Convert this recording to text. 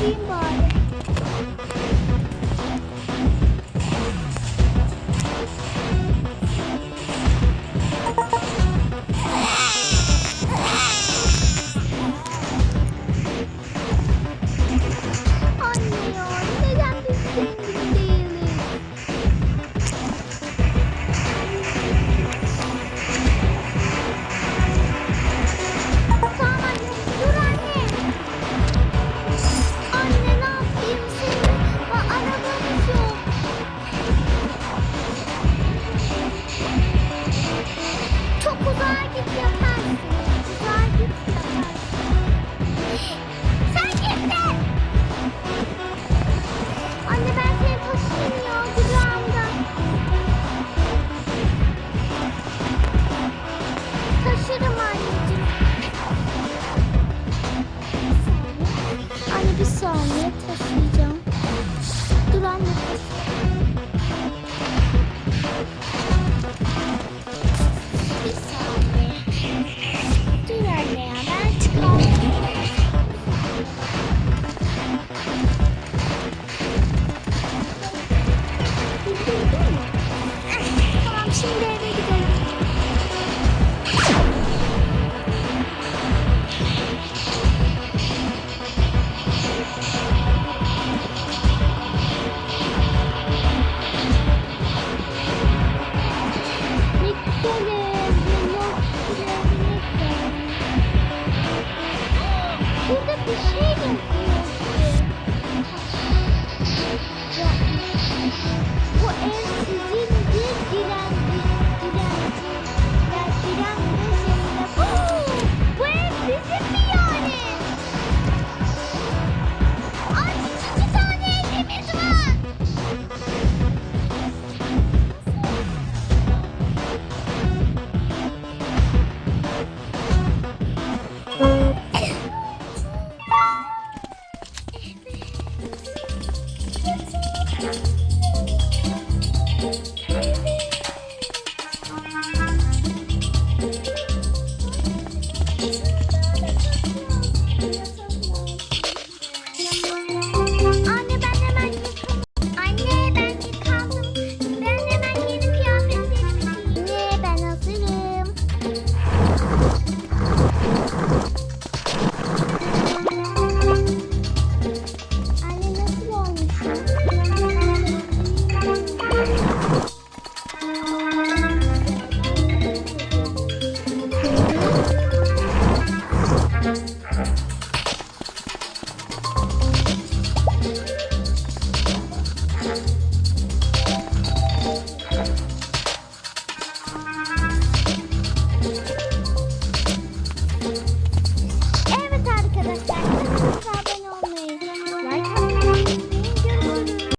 Rainbow. Anne ben seni taşıyayım ya kucağımda. Taşırım anneciğim. Anne bir saniye taşıyacağım.